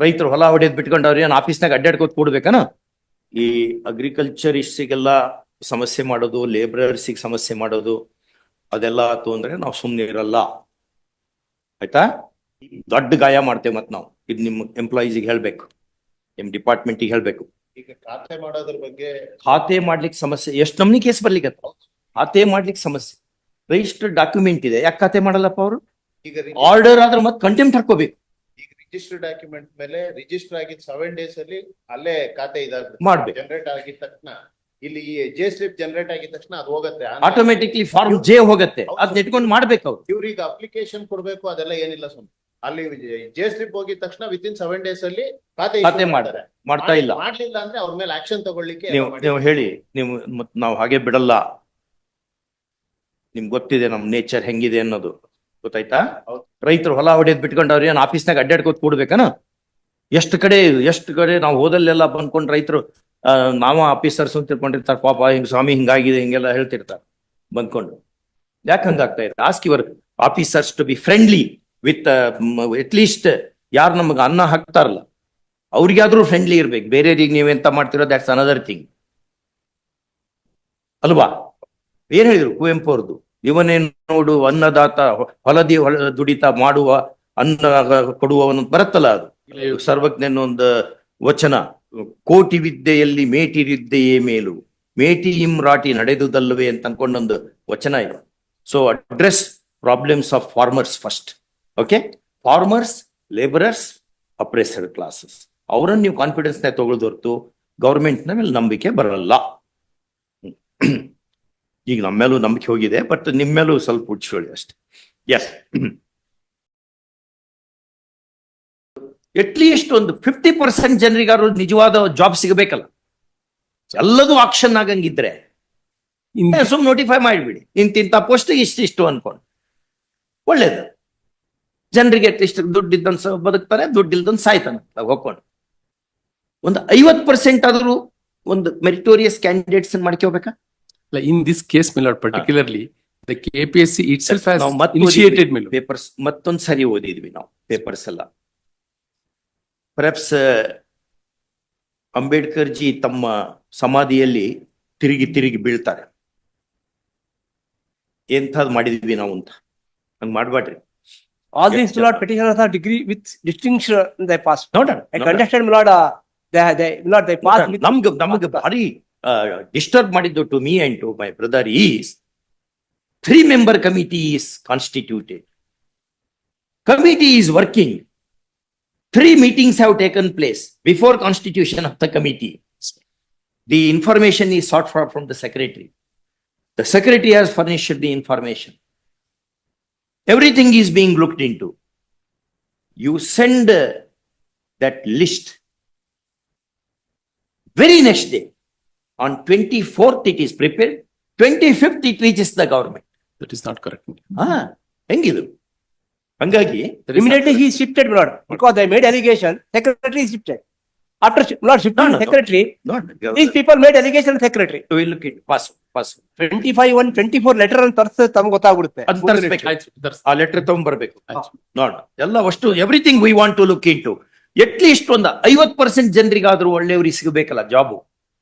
ರೈತರು ಹೊಲ ಹೊಡೆದ್ ಬಿಟ್ಕೊಂಡು ಅವ್ರ ಏನ್ ಆಫೀಸ್ನಾಗ ಅಡ್ಡಾಡ್ಕೋತ್ ಕೂಡ್ಬೇಕನ? ಈ ಅಗ್ರಿಕಲ್ಚರ್ ಇಷ್ಟಿಗೆಲ್ಲ ಸಮಸ್ಯೆ ಮಾಡೋದು ಲೇಬರರ್ಸಿಗೆ ಸಮಸ್ಯೆ ಮಾಡೋದು ಅದೆಲ್ಲ ಆತು ಅಂದ್ರೆ ನಾವು ಸುಮ್ಮನೆ ಇರಲ್ಲ. ಆಯ್ತಾ? ದೊಡ್ಡ ಗಾಯ ಮಾಡ್ತೇವೆ ಮತ್ ನಾವು. ಇದು ನಿಮ್ಮ ಎಂಪ್ಲಾಯೀಸಿಗೆ ಹೇಳ್ಬೇಕು. ನಿಮ್ ಡಿಪಾರ್ಟ್ಮೆಂಟಿಗೆ ಹೇಳ್ಬೇಕು. ಈಗ ಖಾತೆ ಮಾಡೋದ್ರ ಬಗ್ಗೆ ಖಾತೆ ಮಾಡ್ಲಿಕ್ಕೆ ಸಮಸ್ಯೆ ಎಷ್ಟು ನಮ್ನಿ ಕೇಸ್ ಬರ್ಲಿಕ್ಕೆ ಖಾತೆ ಮಾಡ್ಲಿಕ್ಕೆ ಸಮಸ್ಯೆ. ರಿಜಿಸ್ಟರ್ಡ್ ಡಾಕ್ಯುಮೆಂಟ್ ಇದೆ. ಯಾಕೆ ಖಾತೆ ಮಾಡಲ್ಲಪ್ಪ ಅವರು? ಈಗ ಆರ್ಡರ್ ಆದ್ರೆ ಮತ್ತೆ ಕಂಟೆಂಪ್ಟ್ ಹಾಕೋಬೇಕು ರಿಜಿಸ್ಟರ್ ಡಾಕ್ಯುಮೆಂಟ್ ಮೇಲೆ ರಿಜಿಸ್ಟರ್ ಆಗಿದ್ ಸೆವೆನ್ ಡೇಸ್ ಅಲ್ಲಿ ಅಲ್ಲೇ ಖಾತೆ ಇದಾಗುತ್ತೆ ಮಾಡ್ಬೇಕು. ಜನರೇಟ್ ಆಗಿದ ತಕ್ಷಣ ಇಲ್ಲಿ ಈ ಜೆ ಸ್ಲಿಪ್ ಜನರೇಟ್ ಆಗಿದ ತಕ್ಷಣ ಅದು ಹೋಗುತ್ತೆ. ಆಟೋಮೆಟಿಕ್ಲಿ ಫಾರ್ಮ್ ಜೆ ಹೋಗುತ್ತೆ. ಅದ್ನ ಇಟ್ಕೊಂಡು ಮಾಡ್ಬೇಕು ಅವ್ರು. ಇವ್ರಿಗೆ ಅಪ್ಲಿಕೇಶನ್ ಕೊಡ್ಬೇಕು ಅದೆಲ್ಲ ಏನಿಲ್ಲ ಸ್ವಾಮಿ ಅಲ್ಲಿ ಜೆ ಸ್ಲಿಪ್ ಹೋಗಿದ ತಕ್ಷಣ ವಿತ್ ಇನ್ ಸೆವೆನ್ ಡೇಸ್ ಅಲ್ಲಿ ಖಾತೆ issue ಖಾತೆ ಮಾಡ್ತಾರೆ. ಮಾಡ್ತಾ ಇಲ್ಲ. ಮಾಡ್ಲಿಲ್ಲ ಅಂದ್ರೆ ಅವ್ರ ಮೇಲೆ ಆಕ್ಷನ್ ತಗೊಳ್ಳಿಕ್ಕೆ ನೀವು ನೀವು ಹೇಳಿ ನೀವು ಮತ್ ನಾವು ಹಾಗೆ ಬಿಡಲ್ಲ. ನಿಮ್ಗೆ ಗೊತ್ತಿದೆ ನಮ್ ನೇಚರ್ ಹೆಂಗಿದೆ ಅನ್ನೋದು. ಗೊತ್ತಾಯ್ತಾ. ರೈತರು ಹೊಲ ಹೊಡೆದ್ ಬಿಟ್ಕೊಂಡು ಅವ್ರ ಏನ್ ಆಫೀಸ್ನಾಗ ಅಡ್ಡಾಡ್ಕೋತ್ ಕೂಡ್ಬೇಕನ? ಎಷ್ಟು ಕಡೆ ಎಷ್ಟು ಕಡೆ ನಾವು ಹೋದಲ್ಲೆಲ್ಲ ಬಂದ್ಕೊಂಡು ರೈತರು ನಾವ ಆಫೀಸರ್ಸ್ ಅಂತ ತಿಳ್ಕೊಂಡಿರ್ತಾರ, ಪಾಪ ಹಿಂಗ್ ಸ್ವಾಮಿ ಹಿಂಗಾಗಿದೆ, ಹಿಂಗೆಲ್ಲ ಹೇಳ್ತಿರ್ತಾರ ಬಂದ್ಕೊಂಡು. ಯಾಕೆ ಹಂಗಾಗ್ತಾ ಇದೆ? Ask your officers to be friendly with at least ಯಾರು ನಮಗೆ ಅನ್ನ ಹಾಕ್ತಾರಲ್ಲ, ಅವ್ರಿಗಾದ್ರೂ ಫ್ರೆಂಡ್ಲಿ ಇರ್ಬೇಕು. ಬೇರೆಯವ್ರಿಗೆ ನೀವೆಂತ ಮಾಡ್ತಿರೋ ದಟ್ಸ್ ಅನದರ್ ಥಿಂಗ್ ಅಲ್ವಾ? ಏನ್ ಹೇಳಿದ್ರು ಕುವೆಂಪು ಅವ್ರದ್ದು ಇವನೇ ನೋಡು ಅನ್ನದಾತ ಹೊಲದಿ ಹೊಲ ದುಡಿತ ಮಾಡುವ ಅನ್ನ ಕೊಡುವವನು ಬರತ್ತಲ್ಲ ಅದು. ಸರ್ವಜ್ಞನ ಒಂದು ವಚನ. ಕೋಟಿ ವಿದ್ಯೆಯಲ್ಲಿ ಮೇಟಿ ವಿದ್ಯೆಯೇ ಮೇಲು. ಮೇಟಿ ಇಮ್ರಾಟಿ ರಾಟಿ ನಡೆದುದಲ್ಲವೇ ಅಂತ ಅನ್ಕೊಂಡೊಂದು ವಚನ ಇದೆ. So address problems of farmers first okay farmers labourers oppressor classes ಅವರನ್ನು ನೀವು ಕಾನ್ಫಿಡೆನ್ಸ್ನ ತಗೊಳ್ದು ಹೊರತು ಗೌರ್ಮೆಂಟ್ ಮೇಲೆ ನಂಬಿಕೆ ಬರಲ್ಲ. ಈಗ ನಮ್ಮೇಲೂ ನಂಬಿಕೆ ಹೋಗಿದೆ ಬಟ್ ನಿಮ್ಮೆಲ್ಲೂ ಮೇಲೂ ಸ್ವಲ್ಪ ಹುಚ್ಚಿಕೊಳ್ಳಿ ಅಷ್ಟೇ. ಎಸ್ ಅಟ್ಲೀಸ್ಟ್ ಒಂದು ಫಿಫ್ಟಿ ಪರ್ಸೆಂಟ್ ಜನರಿಗಾರು ನಿಜವಾದ ಜಾಬ್ ಸಿಗಬೇಕಲ್ಲ. ಎಲ್ಲದೂ ಆಕ್ಷನ್ ಆಗಂಗಿದ್ರೆ ಸುಮ್ ನೋಟಿಫೈ ಮಾಡಿಬಿಡಿ. ಇಂತಿಂತ ಪೋಸ್ಟ್ ಇಷ್ಟಿಷ್ಟು ಅನ್ಕೊಂಡು. ಒಳ್ಳೇದು. ಜನರಿಗೆ ಅಟ್ಲೀಸ್ಟ್ ದುಡ್ಡು ಇದ್ದಂತ ಬದುಕ್ತಾರೆ ದುಡ್ಡು ಇಲ್ದಂತ ಸಾಯ್ತಾನೆ. ಹೋಗ್ಕೊಂಡು. ಒಂದು ಐವತ್ ಪರ್ಸೆಂಟ್ ಆದ್ರೂ ಒಂದು ಮೆರಿಟೋರಿಯಸ್ ಕ್ಯಾಂಡಿಡೇಟ್ಸ್ ಮಾಡ್ಕೋಬೇಕಾ in this case, my lord, particularly, the KPSC itself has ನಾವು ಮತ್ತೆ initiated, my lord. ಪೇಪರ್ಸ್ ಮತ್ತೊಂದ್ ಸರಿ ಓದಿದ್ವಿ ನಾವು ಪೇಪರ್ಸ್ ಎಲ್ಲ ಪರ್ಯಾಪ್ಸ್ ಅಂಬೇಡ್ಕರ್ ಜಿ ತಮ್ಮ ಸಮಾಧಿಯಲ್ಲಿ ತಿರುಗಿ ತಿರುಗಿ ಬೀಳ್ತಾರೆ ಎಂಥದ್ ಮಾಡಿದ್ವಿ ನಾವು ಅಂತ ಹಂಗ್ ಮಾಡ್ಬೇಡ್ರಿ All these, my lord, petitioners are degree with distinction in their past. ನೋಡೋಣ I contested, my lord, uh, they, they, my lord, they passed with. ನಮ್ಗೆ ನಮ್ಗೆ ಭಾರಿ ಡಿಸ್ಟರ್ಬ್ ಮಾಡಿದ್ದು to me and to my brother is three member committee is constituted committee is working three meetings have taken place before constitution of the committee the information is sought for from the secretary the secretary has furnished the information everything is being looked into. You send uh, that list. Very next day, on twenty-fourth it is prepared, twenty-fifth it reaches the government. That is not correct. ಹಾ ಹೆಂಗಿದು ಹಂಗಾಗಿ That is not Immediately correct. he is shifted, my lord, because i made allegation, secretary is shifted. After, shi- my lord, shifted No, no, no. secretary, not these people made allegation secretary. we look at pass pass Twenty-five, one, twenty-four letter and ತರ್ಸ ತಮ್ಗೆ ಗೊತ್ತಾಗ್ಬಿಡುತ್ತೆ. ಅದ್ ತರಿಸ್ಬೇಕು. ಆಯ್ತು, letter ಆ letter ತಗೊಂಡ್ಬರ್ಬೇಕು ಆಯ್ತು. ನೋಡ everything we want to look into at least to at least ಒಂದು ಐವತ್ percent ಜನರಿಗಾದ್ರೂ ಒಳ್ಳೆಯವ್ರಿಗೆ ಸಿಗಬೇಕಲ್ಲ job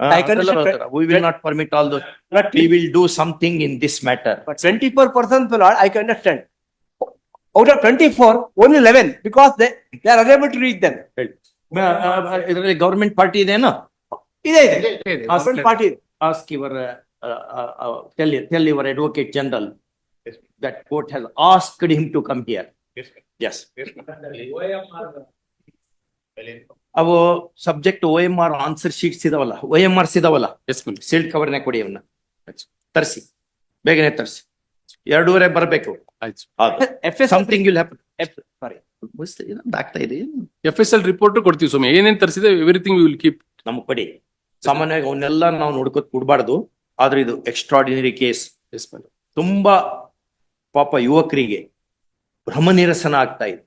I can understand. We will not permit although But we will do something in this matter but twenty-four percent, my lord, I can understand. Out of twenty-four, only eleven, because they, they are unable to reach them. ಇದರಲ್ಲಿ government party ಇದೆನೋ ಇದೆ ಇದೆ. Okay, Government party ಇದೆ. Ask your tell tell your advocate general that court has asked him to come here yes ಅವು subject O M R answer sheets ಇದಾವಲ್ಲ O M Rs ಇದಾವಲ್ಲ? Yes. Sealed ಕವರ್ನೇ ಕೊಡಿ ಅವನ್ನ ತರಿಸಿ. ಬೇಗನೆ ತರಿಸಿ. ಎರಡೂವರೆ ಬರಬೇಕು. ಎಫ್ ಎಸ್ ಸಮಥಿಂಗ್ ವಿಲ್ ಹ್ಯಾಪನ್ ಸಾರಿ ಆಗ್ತಾ ಇದೆ ರಿಪೋರ್ಟ್ report ಕೊಡ್ತೀವಿ ಸ್ವಾಮಿ. ಏನೇನ್ ತರಿಸಿದೆ ಎವ್ರಿಥಿಂಗ್ ವಿಲ್ ಕೀಪ್ ನಮ್ಗೆ ಕೊಡಿ. ಸಾಮಾನ್ಯವಾಗಿ ಅವನ್ನೆಲ್ಲ ನಾವು ನೋಡ್ಕೊತ್ ಕೊಡಬಾರ್ದು. ಆದ್ರೆ ಇದು ಎಕ್ಸ್ಟ್ರಾಡಿನರಿ ಕೇಸ್ ತುಂಬಾ ಪಾಪ ಯುವಕರಿಗೆ ಭ್ರಮ ನಿರಸನ ಆಗ್ತಾ ಇದೆ.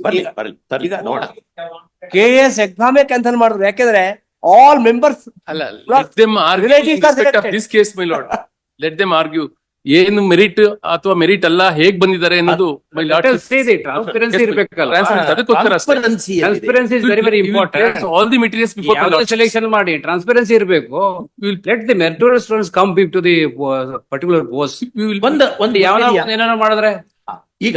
ಬರ್ಲಿ ಬರ್ಲಿ ತರ್ಲಿ ಈಗ ನೋಡ ಕೆ ಎಸ್ ಎಕ್ಸಾಮೇ ಕ್ಯಾನ್ಸಲ್ ಮಾಡಿದ್ರು ಯಾಕೆಂದ್ರೆ ಆಲ್ ಮೆಂಬರ್ಸ್ ಅಲ್ಲ let them argue in respect of this case, my lord. Let them argue. ಏನು ಮೆರಿಟ್ ಅಥವಾ ಮೆರಿಟ್ ಅಲ್ಲ ಹೇಗ್ ಬಂದಿದ್ದಾರೆ ಅನ್ನೋದು my lord. Transparency Yes, my- ಇರ್ಬೇಕಲ್ಲ Transparency, ಅದಕ್ಕೋಸ್ಕರ ಅಷ್ಟೇ. Transparency is very very important all all the materials before my selection ಮಾಡಿ ಟ್ರಾನ್ಸ್ಪರೆನ್ಸಿ ಇರಬೇಕು. Let the meritorial students come big to the particular post ಒಂದು will- ಒಂದ್ ಒಂದ್ ಯಾವ ಏನಾರ ಮಾಡಿದ್ರೆ? ಈಗ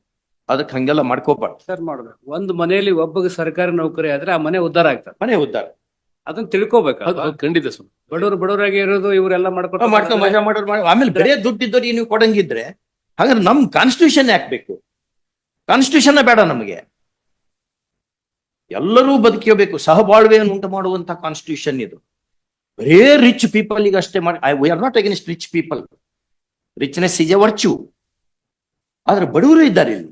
ಅದಕ್ಕೆ ಹಂಗೆಲ್ಲ ಮಾಡ್ಕೋಬಾರ್ದು. ಸರ್ ಮಾಡ್ಬೇಕು. ಒಂದು ಮನೆಯಲ್ಲಿ ಒಬ್ಬಗೆ ಸರ್ಕಾರಿ ನೌಕರಿ ಆದ್ರೆ ಆ ಮನೆ ಉದ್ಧಾರ ಆಗ್ತದೆ. ಮನೆ ಉದ್ದಾರ ಅದನ್ನ ತಿಳ್ಕೊಬೇಕು ಹೌದು ಹೌದು, ಖಂಡಿತ ಸ್ವಾಮಿ ಬಡವರು ಬಡವರಾಗಿ ಇರೋದು ಇವರೆಲ್ಲ ಮಾಡ್ಕೊಂಡು ಮಾಡ್ತಾ ಮಜಾ ಮಾಡೋರು ಮಾಡಿ ಆಮೇಲೆ ಬೇರೆ ದುಡ್ಡಿದ್ದವ್ರಿಗೆ ನೀವು ಕೊಡಂಗಿದ್ರೆ ಹಾಗಾದ್ರೆ ನಮ್ ಕಾನ್ಸ್ಟಿಟ್ಯೂಷನ್ ಯಾಕೆ ಬೇಕು? ಕಾನ್ಸ್ಟಿಟ್ಯೂಷನ್ ಬೇಡ ನಮಗೆ. ಎಲ್ಲರೂ ಬದುಕಬೇಕು ಸಹಬಾಳ್ವೆಯನ್ನು ಉಂಟು ಮಾಡುವಂತ ಕಾನ್ಸ್ಟಿಟ್ಯೂಷನ್ ಇದು. ಬರೇ ರಿಚ್ ಪೀಪಲ್ ಈಗ ಅಷ್ಟೇ ಮಾಡಿ I we are not against rich people richness is a virtue ಆದ್ರೆ ಬಡವರು ಇದ್ದಾರೆ ಇಲ್ಲಿ.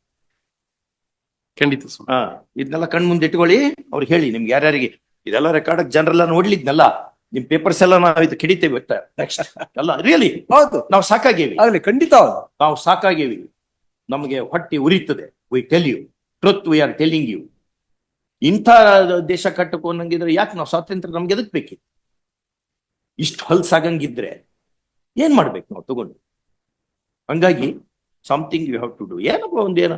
ಖಂಡಿತ ಸ್ವಾಮಿ. ಹಾ ಇದನ್ನೆಲ್ಲ ಕಣ್ ಮುಂದೆ ಇಟ್ಕೊಳ್ಳಿ ಅವ್ರು ಹೇಳಿ ನಿಮ್ಗೆ ಯಾರ್ಯಾರಿಗೆ. ಇದೆಲ್ಲ ರೆಕಾರ್ಡ್ ಜನರೆಲ್ಲ ನೋಡ್ಲಿದ್ನಲ್ಲ ನಿಮ್ ಪೇಪರ್ಸ್ ಎಲ್ಲ ನಾವು ಇದು ಕಿಡಿತೇವೆ ನೆಕ್ಸ್ಟ್ ಎಲ್ಲ ರಿಯಲಿ ಹೌದು. ನಾವು ಸಾಕಾಗೇವಿ ಆಗ್ಲಿ ಖಂಡಿತ ಹೌದು. ನಾವು ಸಾಕಾಗೇವಿ ನಮಗೆ ಹೊಟ್ಟೆ ಉರಿತದೆ. We tell you truth we are telling you ಇಂಥ ದೇಶ ಕಟ್ಟಬೇಕು ಅನ್ನಂಗಿದ್ರೆ ಯಾಕೆ ನಾವು ಸ್ವಾತಂತ್ರ್ಯ ನಮ್ಗೆ ಎದಕ್ ಬೇಕಿತ್ತು? ಇಷ್ಟು ಹೊಲ್ಸಾಗಂಗಿದ್ರೆ ಏನ್ ಮಾಡ್ಬೇಕು ನಾವು ತಗೊಂಡು? ಹಂಗಾಗಿ something you have to do ಏನಪ್ಪ ಒಂದೇನೋ